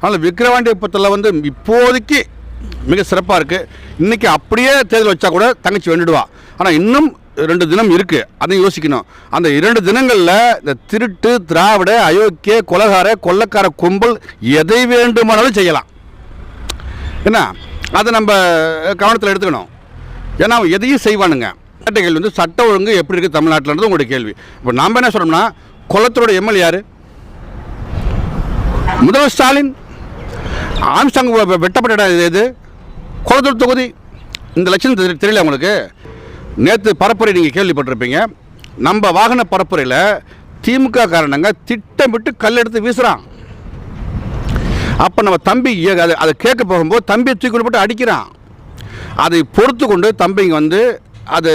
அதனால் விக்கிரவாண்டியபுரத்தில் வந்து இப்போதைக்கு மிக சிறப்பாக இருக்குது இன்றைக்கி அப்படியே தேர்தல் வச்சா கூட தங்கச்சி வேண்டுடுவா. ஆனால் இன்னும் ரெண்டு தினம் இருக்குது அதையும் யோசிக்கணும். அந்த இரண்டு தினங்களில் இந்த திருட்டு திராவிட அயோக்கிய கொலகார கொள்ளக்கார கும்பல் எதை வேண்டுமானாலும் செய்யலாம். என்ன? அதை நம்ம கவனத்தில் எடுத்துக்கணும். ஏன்னா அவன் எதையும் செய்வானுங்க. கேட்ட கேள்வி வந்து சட்ட ஒழுங்கு எப்படி இருக்குது தமிழ்நாட்டில்ன்றது உங்களுடைய கேள்வி. இப்போ நாம் என்ன சொல்கிறோம்னா குளத்தோட எம்எல்ஏ யார்? முதல்வர் ஸ்டாலின். ஆம்ஸ்டாங் வெட்டப்பட்ட இடம் இது எது? குளத்தூர் தொகுதி. இந்த லட்சணம் தெரியல உங்களுக்கு. நேற்று பரப்புரை நீங்கள் கேள்விப்பட்டிருப்பீங்க. நம்ம வாகன பரப்புரையில் திமுக காரணங்க திட்டமிட்டு கல் எடுத்து வீசுகிறான் அப்போ நம்ம தம்பி ஏ- அதை அதை கேட்க போகும்போது தம்பியை தூக்கி போட்டு அடிக்கிறான். அதை பொறுத்து கொண்டு தம்பிங்க வந்து அது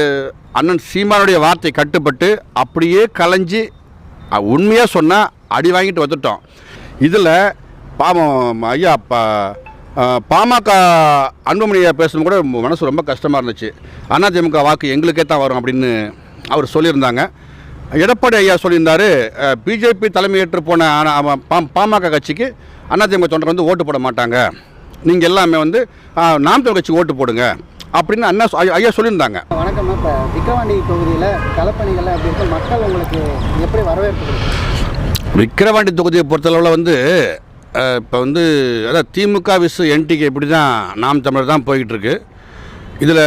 அண்ணன் சீமானுடைய வார்த்தை கட்டுப்பட்டு அப்படியே கலைஞ்சி உண்மையாக சொன்னால் அடி வாங்கிட்டு வந்துட்டோம். இதில் பாவம் ஐயா பா பாமக அன்புமணியை பேசும்போது கூட மனசு ரொம்ப கஷ்டமாக இருந்துச்சு. அதிமுக வாக்கு எங்களுக்கே தான் வரும் அப்படின்னு அவர் சொல்லியிருந்தாங்க. எடப்பாடி ஐயா சொல்லியிருந்தாரு பிஜேபி தலைமையேற்று போன பாமக கட்சிக்கு அதிமுக தொண்டர் வந்து ஓட்டு போட மாட்டாங்க. நீங்கள் எல்லாமே வந்து நாம் தமிழ் கட்சி ஓட்டு போடுங்க அப்படின்னு அண்ணா ஐயா- சொல்லியிருந்தாங்க. வணக்கம் இப்போ விக்கிரவாண்டி தொகுதியில் களப்பணிகள் அப்படி இருக்கு? மக்கள் உங்களுக்கு எப்படி வரவேற்பு விக்கிரவாண்டி தொகுதியை பொறுத்தளவில் வந்து இப்போ வந்து அதாவது திமுக விசு என்டிகே இப்படி தான் நாம் தமிழர் தான் போய்கிட்டுருக்கு. இதில்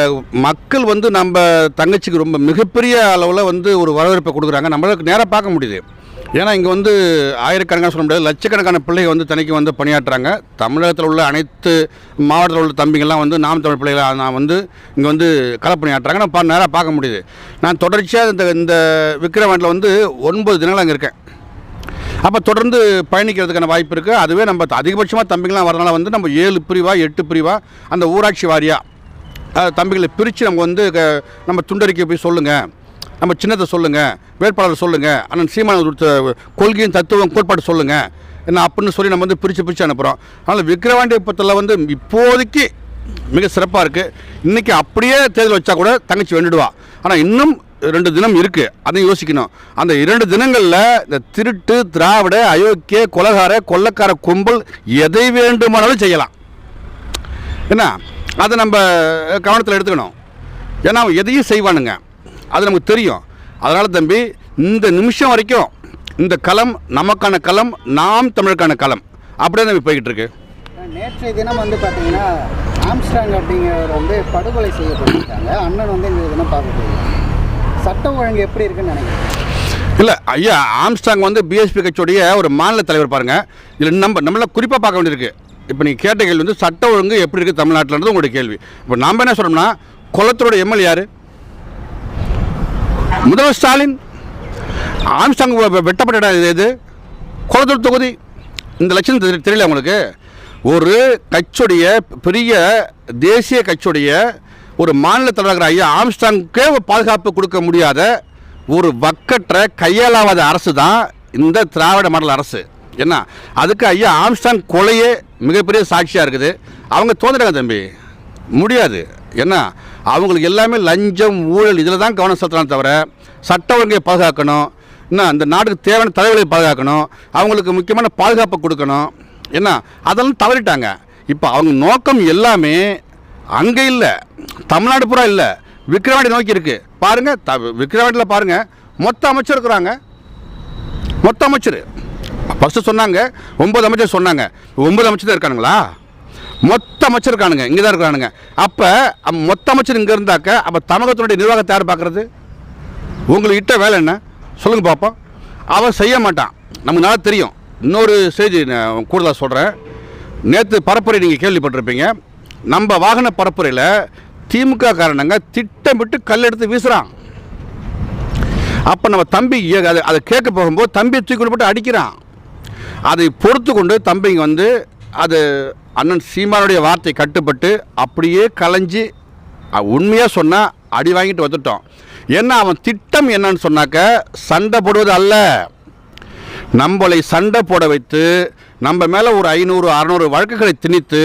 மக்கள் வந்து நம்ம தங்கச்சிக்கு ரொம்ப மிகப்பெரிய அளவில் வந்து ஒரு வரவேற்பை கொடுக்குறாங்க. நம்மளுக்கு நேராக பார்க்க முடியுது. ஏன்னா இங்கே வந்து ஆயிரக்கணக்கான சொல்ல முடியாது லட்சக்கணக்கான பிள்ளைகள் வந்து தனிக்கு வந்து பணியாற்றுறாங்க. தமிழகத்தில் உள்ள அனைத்து மாவட்டத்தில் உள்ள தம்பிங்கள்லாம் வந்து நாம் தமிழ் பிள்ளைகளாக நான் வந்து இங்கே வந்து களப்பணியாற்றுறாங்க நான் பா நேராக பார்க்க முடியுது. நான் தொடர்ச்சியாக இந்த இந்த விக்கிரவாண்டியில் வந்து ஒன்பது தினங்கள் அங்கே இருக்கேன். அப்போ தொடர்ந்து பயணிக்கிறதுக்கான வாய்ப்பு இருக்குது அதுவே நம்ம அதிகபட்சமாக தம்பிங்களாம் வரனால வந்து நம்ம ஏழு பிரிவாக எட்டு பிரிவாக அந்த ஊராட்சி வாரியாக தம்பிகளை பிரித்து நம்ம வந்து க- நம்ம துண்டறிக்கை போய் சொல்லுங்கள் நம்ம சின்னத்தை சொல்லுங்கள் வேட்பாளர் சொல்லுங்கள் அண்ணன் சீமான கொடுத்த கொள்கையும் தத்துவம் கோட்பாடு சொல்லுங்கள் என்ன அப்படின்னு சொல்லி நம்ம வந்து பிரித்து பிரித்து அனுப்புகிறோம் அதனால் விக்கிரவாண்டியப்பத்தில் வந்து இப்போதைக்கு மிக சிறப்பாக இருக்குது இன்றைக்கி அப்படியே தேர்தல் வச்சா கூட தங்கச்சி வெண்டுடுவா ஆனால் இன்னும் ரெண்டு தினம் இருக்குது அதையும் யோசிக்கணும். அந்த இரண்டு தினங்களில் இந்த திருட்டு திராவிட அயோக்கிய கொலகார கொள்ளக்கார கும்பல் எதை வேண்டுமானாலும் செய்யலாம். என்ன? அதை நம்ம கவனத்தில் எடுத்துக்கணும். ஏன்னா அவன் எதையும் செய்வானுங்க. அது நமக்கு தெரியும். அதனால் தம்பி இந்த நிமிஷம் வரைக்கும் இந்த களம் நமக்கான களம் நாம் தமிழுக்கான களம். அப்படியே நம்ம போய்கிட்டு இருக்கு நேற்றைய தினம் வந்து பார்த்தீங்கன்னா ஆம்ஸ்டாங் அப்படிங்கிறவர் வந்து படுகொலை செய்யப்பட்டிருக்காங்க. அண்ணன் வந்து இந்த தினம் பார்க்க போயிருக்காங்க சட்டம் ஒழுங்கு எப்படி இருக்குன்னு நினைக்கிறேன் இல்லை ஐயா ஆம்ஸ்டாங் வந்து பிஎஸ்பி கட்சியுடைய ஒரு மாநில தலைவர் பாருங்க. இதில் நம்ம நம்மளால் குறிப்பாக பார்க்க வேண்டியிருக்கு. இப்போ நீங்கள் கேட்ட கேள்வி வந்து சட்ட ஒழுங்கு எப்படி இருக்குது தமிழ்நாட்டில்ன்றது உங்களுடைய கேள்வி. இப்போ நம்ம என்ன சொல்கிறோம்னா குளத்தோட எம்எல்ஏ யார்? முதல்வர் ஸ்டாலின். ஆம்ஸ்டாங் வெட்டப்பட்ட இடம் இது எது? குளத்தூர் தொகுதி. இந்த லட்சம் தெரியல உங்களுக்கு. ஒரு கட்சியுடைய பெரிய தேசிய கட்சியுடைய ஒரு மாநில தலைவர் ஐயா ஆம்ஸ்டாங்கே பாதுகாப்பு கொடுக்க முடியாத ஒரு வக்கற்ற கையாளாவாத அரசு தான் இந்த திராவிட மாடல் அரசு. என்ன? அதுக்கு ஐயா ஆம்ஸ்டாங் கொலையே மிகப்பெரிய சாட்சியாக இருக்குது. அவங்க தோந்துட்டாங்க தம்பி. முடியாது. என்ன? அவங்களுக்கு எல்லாமே லஞ்சம் ஊழல் இதில் தான் கவனம் செலுத்தலாம் தவிர சட்ட ஒழுங்கை பாதுகாக்கணும். என்ன? அந்த நாட்டுக்கு தேவையான தலைவர்களை பாதுகாக்கணும். அவங்களுக்கு முக்கியமான பாதுகாப்பை கொடுக்கணும். என்ன? அதெல்லாம் தவறிட்டாங்க. இப்போ அவங்க நோக்கம் எல்லாமே அங்கே இல்லை. தமிழ்நாடு பூரா இல்லை. விக்ரவாண்டி நோக்கி இருக்குது பாருங்கள் த விக்கிரவாண்டியில் பாருங்கள் மொத்த அமைச்சர் இருக்கிறாங்க. மொத்த அமைச்சர். ஃபஸ்ட்டு சொன்னாங்க ஒன்பது அமைச்சர் சொன்னாங்க. ஒம்பது அமைச்சர் தான் இருக்கானுங்களா? மொத்த அமைச்சர் இருக்கானுங்க இங்கே தான் இருக்கிறானுங்க. அப்போ மொத்த அமைச்சர் இங்கே இருந்தாக்க அப்போ தமிழகத்தினுடைய நிர்வாகத்தை யார் பார்க்குறது உங்களுக்கு இட்ட வேலை என்ன? சொல்லுங்க பார்ப்போம் அவன் செய்ய மாட்டான். நமக்கு நல்லா தெரியும். இன்னொரு செய்தி கூடுதலாக சொல்கிறேன் நேற்று பரப்புரை நீங்கள் கேள்விப்பட்டிருப்பீங்க. நம்ம வாகன பரப்புரையில் திமுக காரணங்க திட்டமிட்டு கல் எடுத்து வீசுகிறான் அப்போ நம்ம தம்பி அதை அதை கேட்க போகும்போது தம்பியை தூக்கி போட்டு அடிக்கிறான். அதை பொறுத்து கொண்டு தம்பிங்க வந்து அது அண்ணன் சீமானுடைய வார்த்தை கட்டுப்பட்டு அப்படியே கலைஞ்சி உண்மையாக சொன்னால் அடி வாங்கிட்டு வந்துட்டோம். ஏன்னா அவன் திட்டம் என்னன்னு சொன்னாக்க சண்டை போடுவது அல்ல. நம்மளை சண்டை போட வைத்து நம்ம மேலே ஒரு ஐநூறு அறநூறு வழக்குகளை திணித்து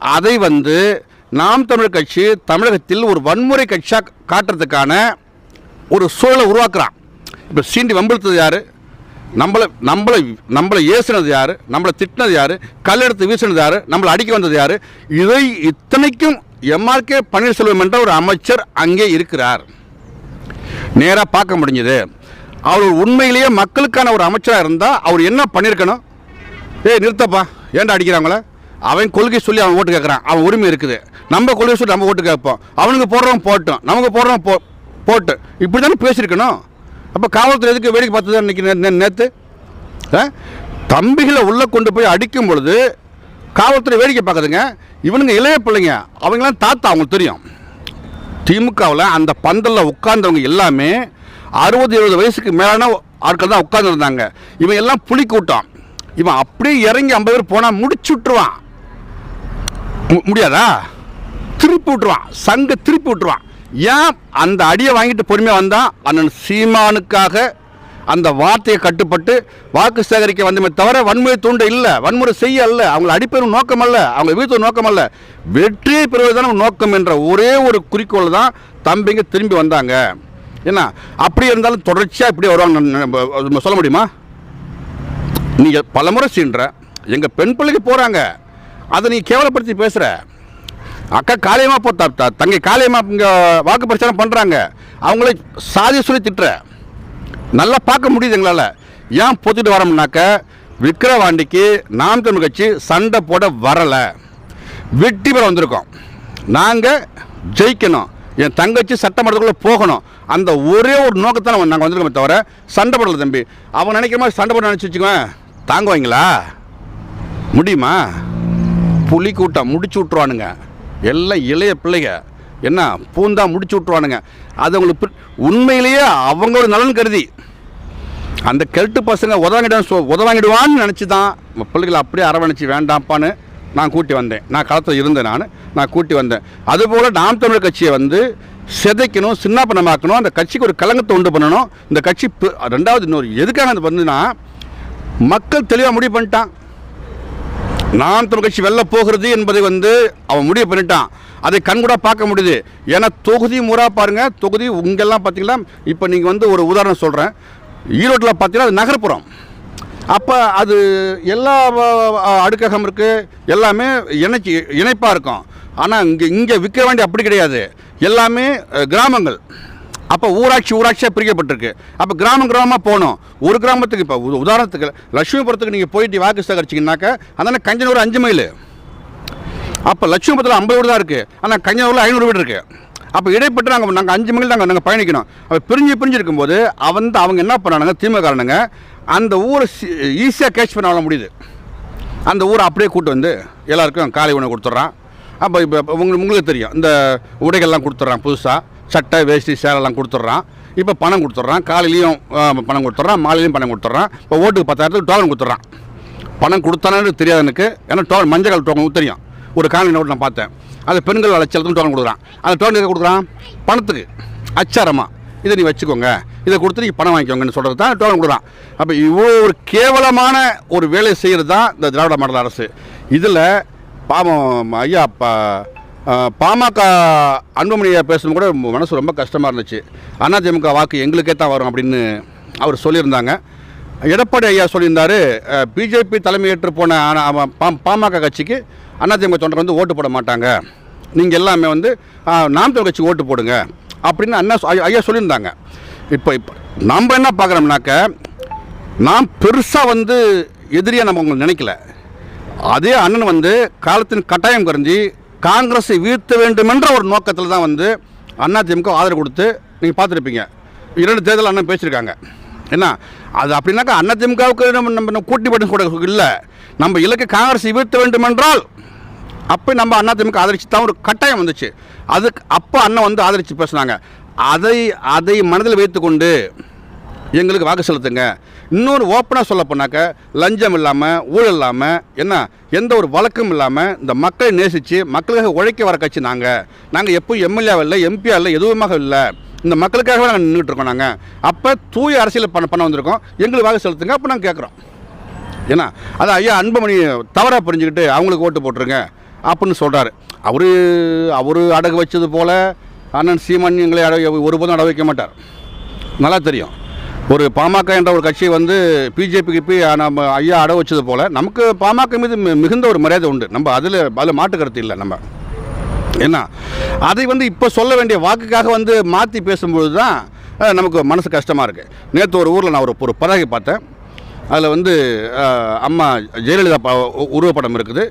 அதை வந்து நாம் தமிழ் கட்சி தமிழகத்தில் ஒரு வன்முறை கட்சியாக காட்டுறதுக்கான ஒரு சூழலை உருவாக்குறான். இப்போ சீண்டி வம்பிழுத்தது யார்? நம்மளை நம்மளை நம்மளை ஏசுனது யார்? நம்மளை திட்டினது யார்? கல்லெடுத்து வீசினது யார்? நம்மளை அடிக்க வந்தது யார்? இதை இத்தனைக்கும் எம்ஆர்கே பன்னீர்செல்வம் என்ற ஒரு அமைச்சர் அங்கே இருக்கிறார். நேராக பார்க்க முடிஞ்சது. அவர் உண்மையிலேயே மக்களுக்கான ஒரு அமைச்சராக இருந்தால் அவர் என்ன பண்ணியிருக்கணும் ஏய் நிறுத்தப்பா. ஏன்டா அடிக்கிறாங்களே? அவன் கொள்கை சொல்லி அவன் ஓட்டு கேட்குறான் அவன் உரிமை இருக்குது. நம்ம கொள்கை சொல்லி நம்ம ஓட்டு கேட்போம். அவனுக்கு போடுறவன் போட்டோம் நமக்கு போடுறவன் போ போட்டு. இப்படி தானே பேசியிருக்கணும். அப்போ காவல்துறை எதுக்கு வேடிக்கை பார்த்தது இன்றைக்கி நேற்று தம்பிகளை உள்ளே கொண்டு போய் அடிக்கும் பொழுது காவல்துறை வேடிக்கை பார்க்குதுங்க. இவனுங்க இளைய பிள்ளைங்க. அவங்களாம் தாத்தா அவங்களுக்கு தெரியும். திமுகவில் அந்த பந்தலில் உட்கார்ந்தவங்க எல்லாமே அறுபது எழுபது வயசுக்கு மேலான ஆட்கள் தான் உட்காந்துருந்தாங்க இவன் எல்லாம் புலி கூட்டம் இவன் அப்படியே இறங்கி ஐம்பது பேர் போனால் முடிச்சு விட்டுருவான் முடியாதா? திருப்பி விட்டுருவான். சங்க திருப்பி விட்டுருவான். ஏன்? அந்த அடியை வாங்கிட்டு பொறுமையாக வந்தான் அண்ணன் சீமானுக்காக அந்த வார்த்தையை கட்டுப்பட்டு வாக்கு சேகரிக்க வந்தமே தவிர வன்முறை தூண்ட இல்லை. வன்முறை செய்ய அல்ல. அவங்களை அடிப்பதும் நோக்கம் அல்ல. அவங்க வீட்டு நோக்கம் அல்ல. வெற்றியை பெறுவதுதான நோக்கம் என்ற ஒரே ஒரு குறிக்கோள் தான் தம்பிங்க திரும்பி வந்தாங்க. என்ன அப்படி இருந்தாலும் தொடர்ச்சியாக இப்படி வருவாங்க. சொல்ல முடியுமா? நீங்கள் பலமுறை சீன்ற எங்கள் பெண் பிள்ளைக்கு போகிறாங்க அதை நீ கேவலப்படுத்தி பேசுகிற அக்கா காளியம்மா போ தங்கை காளியம்மா இங்கே வாக்கு பிரச்சாரம் பண்ணுறாங்க அவங்கள சாதி சொல்லி திட்டுற. நல்லா பார்க்க முடியுது எங்களால். ஏன் பொத்துட்டு வரோம்னாக்க விக்கிரவாண்டிக்கு நாம் தமிழ் கட்சி சண்டை போட வரலை. வெற்றி பெற வந்திருக்கோம். நாங்கள் ஜெயிக்கணும். என் தங்கச்சி சட்டமன்றத்துக்குள்ளே போகணும். அந்த ஒரே ஒரு நோக்கத்தான் நாங்கள் வந்திருக்கோமே தவிர சண்டை போடல தம்பி. அவன் நினைக்கிற மாதிரி சண்டை போட நினச்சி வச்சுக்குவேன். தாங்குவாங்களா? முடியுமா? புலி கூட்டம் முடிச்சு விட்ருவானுங்க எல்லாம் இளைய பிள்ளைங்க என்ன? பூந்தா முடிச்சு விட்ருவானுங்க அது அவங்களுக்கு பிரி- உண்மையிலேயே அவங்களோட நலன் கருதி. அந்த கெல்ட்டு பசங்க உதவாங்கிடுவான் சொ உதவாங்கிடுவான்னு நினச்சி தான் பிள்ளைகளை அப்படியே அரவணைச்சி வேண்டாம்ப்பான்னு நான் கூட்டி வந்தேன். நான் களத்தில் இருந்தேன் நான். நான் கூட்டி வந்தேன். அதுபோல் நாம் தமிழர் கட்சியை வந்து சிதைக்கணும் சின்னாப்பனமாக்கணும் அந்த கட்சிக்கு ஒரு கலங்கத்தை உண்டு பண்ணணும். இந்த கட்சி ரெண்டாவது இன்னொரு எதுக்காக அது வந்துன்னா மக்கள் தெளிவாக முடிவு பண்ணிட்டான். நான் தமிழ் கட்சி வெளில போகிறது என்பதை வந்து அவன் முடிவு பண்ணிட்டான். அதை கண்கூட பார்க்க முடியுது. ஏன்னா தொகுதி முறா பாருங்க தொகுதி உங்கெல்லாம் பார்த்தீங்கன்னா இப்போ நீங்கள் வந்து ஒரு உதாரணம் சொல்கிறேன் ஈரோட்டில் பார்த்தீங்கன்னா அது நகர்ப்புறம். அப்போ அது எல்லா அடுக்ககம் இருக்குது எல்லாமே இணைச்சி இணைப்பாக இருக்கும். ஆனால் இங்கே இங்கே விற்க வேண்டிய அப்படி கிடையாது. எல்லாமே கிராமங்கள். அப்போ ஊராட்சி ஊராட்சியாக பிரிக்கப்பட்டிருக்கு. அப்போ கிராமம் கிராமமாக போகணும் ஒரு கிராமத்துக்கு இப்போ உ- உதாரணத்துக்கு லட்சுமிபுரத்துக்கு நீங்கள் போயிட்டு வாக்கு சேகரிச்சிங்கனாக்கா அதான கஞ்சனூர் அஞ்சு மைல் அப்போ லட்சுமிபுரத்தில் ஐம்பது வீடு தான் இருக்குது ஆனால் கஞ்சனூரில் ஐநூறு வீடு இருக்குது அப்போ இடைப்பட்டு நாங்கள் நாங்கள் அஞ்சு மைல் நாங்கள் நாங்கள் பயணிக்கணும். அப்போ பிரிஞ்சு பிரிஞ்சு இருக்கும்போது அவன் அவங்க என்ன பண்ணானுங்க திமுககாரனுங்க அந்த ஊரை ஈஸியாக கேட்ச் பண்ண முடியுது. அந்த ஊரை அப்படியே கூட்டு வந்து எல்லாருக்கும் காலை உணவு கொடுத்துட்றான். அப்போ இப்போ உங்களுக்கு உங்களுக்கு தெரியும் இந்த உடைகள்லாம் கொடுத்துட்றான் புதுசாக சட்டை வேஷ்டி சேரெல்லாம் கொடுத்துட்றான். இப்போ பணம் கொடுத்துட்றான். காலையிலையும் பணம் கொடுத்துட்றான். மாலையிலையும் பணம் கொடுத்துட்றான். இப்போ ஓட்டுக்கு பத்தாயிரத்துக்கு டோக்கன் கொடுத்துட்றான். பணம் கொடுத்தானு தெரியாது எனக்கு. ஏன்னா டோக்கன் மஞ்சள் கலர் டோக்கன் தெரியும். ஒரு காலனி நோட்டு நான் பார்த்தேன். அது பெண்கள் அலைச்சலுக்கும் டோக்கன் கொடுக்குறான். அந்த டோக்கன் கொடுக்குறான்? பணத்துக்கு. அச்சாரமாக இதை நீ வச்சுக்கோங்க. இதை கொடுத்து நீ பணம் வாங்கிக்கோங்கன்னு சொல்கிறது தான் டோக்கன் கொடுக்குறான். அப்போ இவ்வளோ ஒரு கேவலமான ஒரு வேலையை செய்கிறது தான் இந்த திராவிட மாடல் அரசு. இதில் பாவம் ஐயா பா பாமக அன்புமணியை பேசணும் கூட மனசு ரொம்ப கஷ்டமாக இருந்துச்சு. அதிமுக வாக்கு எங்களுக்கே தான் வரும் அப்படின்னு அவர் சொல்லியிருந்தாங்க. எடப்பாடி ஐயா சொல்லியிருந்தாரு பிஜேபி தலைமையேற்று போன பா- பாமக கட்சிக்கு அதிமுக தொண்டர் வந்து ஓட்டு போட மாட்டாங்க. நீங்கள் எல்லாமே வந்து ஆ, நாம் தமிழ் கட்சி ஓட்டு போடுங்க அப்படின்னு அண்ணா ஐயா- ஐயா சொல்லியிருந்தாங்க. இப்போ இப்போ நம்ம என்ன பார்க்குறோம்னாக்க நாம் பெருசாக வந்து எதிரியாக நம்ம உங்களுக்கு நினைக்கல. அதே அண்ணன் வந்து காலத்தின் கட்டாயம் கருந்தி காங்கிரஸை வீழ்த்த வேண்டுமென்ற ஒரு நோக்கத்தில் தான் வந்து அண்ணா திமுக ஆதரவு கொடுத்து நீங்கள் பார்த்துருப்பீங்க. இரண்டு தேர்தல் அண்ணன் பேசியிருக்காங்க. என்ன? அது அப்படின்னாக்கா அதிமுகவுக்கு நம்ம நம்ம கூட்டி பட்டு கூட இல்லை. நம்ம இலக்கு காங்கிரஸை வீழ்த்த வேண்டுமென்றால் அப்போ நம்ம அண்ணா திமுக ஆதரிச்சு தான் ஒரு கட்டாயம் வந்துச்சு. அதுக்கு அப்போ அண்ணன் வந்து ஆதரித்து பேசுனாங்க. அதை அதை மனதில் வைத்துக்கொண்டு எங்களுக்கு வாக்கு செலுத்துங்க. இன்னொரு ஓப்பனாக சொல்ல போனாக்க லஞ்சம் இல்லாமல் ஊழல் இல்லாமல் என்ன எந்த ஒரு வழக்கம் இல்லாமல் இந்த மக்களை நேசித்து மக்களுக்காக உழைக்க வர கட்சி நாங்கள் நாங்கள் எப்போ எம்எல்ஏவாக இல்லை எம்பியா இல்லை எதுவுமாக இல்லை. இந்த மக்களுக்காகவே நாங்கள் நின்றுட்டு இருக்கோம் நாங்கள் அப்போ தூய அரசியல் பண்ண பண்ண வந்திருக்கோம். எங்களுக்கு வாக்கு செலுத்துங்க அப்போ நாங்கள் கேட்குறோம் ஏன்னா அது ஐயா அன்புமணி தவறாக புரிஞ்சுக்கிட்டு அவங்களுக்கு ஓட்டு போட்டுருங்க அப்படின்னு சொல்கிறாரு அவர் அவர் அடகு வச்சது போல் அண்ணன் சீமான் எங்களை அடகு ஒருபோதும் அடகு வைக்க மாட்டார். நல்லா தெரியும். ஒரு பாமக என்ற ஒரு கட்சி வந்து பிஜேபிக்கு போய் நம்ம ஐயா அட வச்சது போல் நமக்கு பாமக மீது மிகுந்த ஒரு மரியாதை உண்டு. நம்ம அதில் அதில் மாட்டு கருத்து இல்லை நம்ம. என்ன? அதை வந்து இப்போ சொல்ல வேண்டிய வாக்குக்காக வந்து மாற்றி பேசும்பொழுது தான் நமக்கு மனசு கஷ்டமாக இருக்குது நேற்று ஒரு ஊரில் நான் ஒரு ஒரு பதாகை பார்த்தேன். அதில் வந்து அம்மா ஜெயலலிதா உ- உருவப்படம் இருக்குது.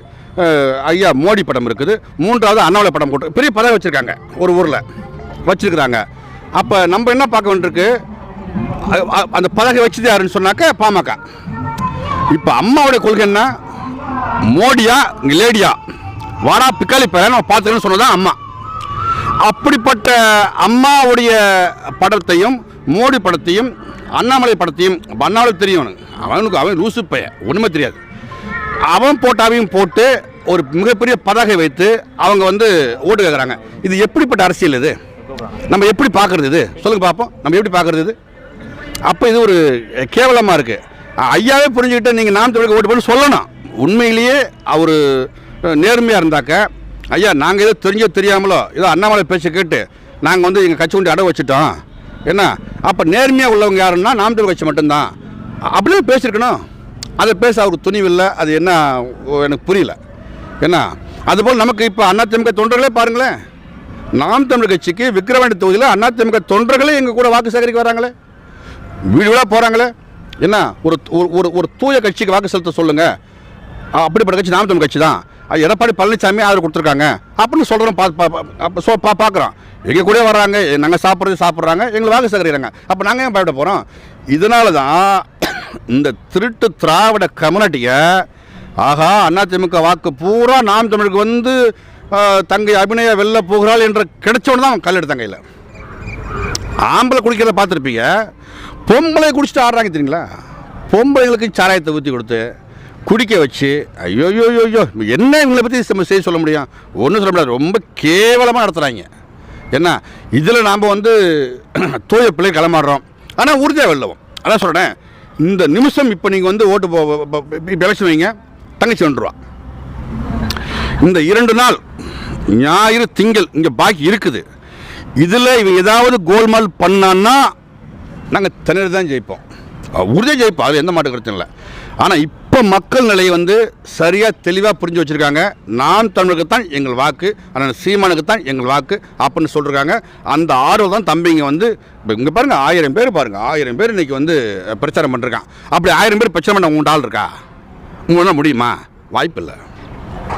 ஐயா மோடி படம் இருக்குது. மூன்றாவது அண்ணாமலை படம் போட்டு பெரிய பதவி வச்சுருக்காங்க ஒரு ஊரில். வச்சுருக்குறாங்க. அப்போ நம்ம என்ன பார்க்க வேண்டியிருக்கு? அந்த பதகை வச்சது யாருன்னு சொன்னாக்க பாமக. இப்போ அம்மாவுடைய கொள்கை என்ன? மோடியா லேடியா? வாடா பிக்காலி பேர நம்ம பார்த்துக்கணும்னு சொன்னதான் அம்மா. அப்படிப்பட்ட அம்மாவுடைய படத்தையும் மோடி படத்தையும் அண்ணாமலை படத்தையும் அப்ப அண்ணாமலை தெரியும் அவனுக்கு. அவனுக்கு அவன் லூசு பைய ஒன்றுமே தெரியாது. அவன் போட்டாவையும் போட்டு ஒரு மிகப்பெரிய பதாகை வைத்து அவங்க வந்து ஓட்டு கேட்குறாங்க இது எப்படிப்பட்ட அரசியல் இது? நம்ம எப்படி பார்க்குறது இது? சொல்லுங்க பார்ப்போம் நம்ம எப்படி பார்க்குறது இது? அப்போ இது ஒரு கேவலமாக இருக்குது ஐயாவே புரிஞ்சுக்கிட்டு நீங்கள் நாம் தமிழுக்கு ஓட்டு போட்டு சொல்லணும். உண்மையிலேயே அவர் நேர்மையாக இருந்தாக்க ஐயா நாங்கள் ஏதோ தெரிஞ்சோ தெரியாமலோ ஏதோ அண்ணாமலை பேச்சை கேட்டு நாங்கள் வந்து எங்கள் கட்சி கொண்டு அடை வச்சுட்டோம். என்ன? அப்போ நேர்மையாக உள்ளவங்க யாருன்னா நாம் தமிழ் கட்சி மட்டும்தான். அப்படியே பேசியிருக்கணும். அதை பேச அவருக்கு துணிவில்லை. அது என்ன ஓ, எனக்கு புரியல. என்ன? அதுபோல் நமக்கு இப்போ அதிமுக தொண்டர்களே பாருங்களேன். நாம் தமிழ் கட்சிக்கு விக்கிரவாண்டி தொகுதியில் அதிமுக தொண்டர்களே எங்கள் கூட வாக்கு சேகரிக்க வராங்களே. வீடு வீடாக போகிறாங்களே என்ன? ஒரு ஒரு- ஒரு ஒரு தூய கட்சிக்கு வாக்கு செலுத்த சொல்லுங்கள் அப்படிப்பட்ட கட்சி நாம் தமிழ் கட்சி தான் எடப்பாடி பழனிசாமி ஆதரவு கொடுத்துருக்காங்க. அப்படின்னு சொல்கிறோம் பா பா- பா- பா பார்க்குறோம் எங்கள் கூட வர்றாங்க நாங்கள் சாப்பிட்றது சாப்பிட்றாங்க எங்களை வாக்கு சேகரிக்கிறாங்க. அப்போ நாங்கள் ஏன் பயப்பட போகிறோம் இதனால தான் இந்த திருட்டு திராவிட கம்யூனிட்டியை ஆகா அதிமுக வாக்கு பூரா நாம் தமிழுக்கு வந்து தங்கை அபிநயா வெளில போகிறாள் என்ற கிடைச்சோன்னு தான் கல் எடுத்தாங்க கையில். ஆம்பளை குடிக்கிறத பார்த்துருப்பீங்க. பொம்பளை குடிச்சிட்டு ஆடுறாங்க தெரியுங்களா? பொம்பளைங்களுக்கு சாராயத்தை ஊற்றி கொடுத்து குடிக்க வச்சு ஐயோ ஐயோ ஐயோ, என்ன இவங்களை பற்றி நம்ம செய்ய சொல்ல முடியும்? ஒன்றும் சொல்ல முடியாது. ரொம்ப கேவலமாக நடத்துகிறாங்க என்ன இதில் நாம் வந்து தூய பிள்ளை கிளமாடுறோம். ஆனால் உறுதியாக வெல்லவும். அதான் சொல்கிறேன் இந்த நிமிஷம் இப்போ நீங்கள் வந்து ஓட்டு போ எலெக்ஷன் வைங்க தங்கச்சி வந்துருவா. இந்த இரண்டு நாள் ஞாயிறு திங்கள் இங்கே பாக்கி இருக்குது. இதில் இவன் ஏதாவது கோல்மால் பண்ணான்னா நாங்கள் தனியாக தான் ஜெயிப்போம். உறுதியாக ஜெயிப்போம். அது எந்த மாட்டு பிரச்சனை இல்லை. ஆனால் இப்போ மக்கள் நிலையை வந்து சரியாக தெளிவாக புரிஞ்சு வச்சுருக்காங்க. நான் தமிழுக்கு தான் எங்கள் வாக்கு ஆனால் சீமானுக்கு தான் எங்கள் வாக்கு அப்படின்னு சொல்லியிருக்காங்க அந்த ஆர்வம் தான் தம்பிங்க வந்து இப்போ இங்கே பாருங்கள் ஆயிரம் பேர் பாருங்கள் ஆயிரம் பேர் இன்றைக்கி வந்து பிரச்சாரம் பண்ணிருக்கான். அப்படி ஆயிரம் பேர் பிரச்சாரம் பண்ண உங்கள்கிட்ட ஆள் இருக்கா? உங்களால் முடியுமா? வாய்ப்பு இல்லை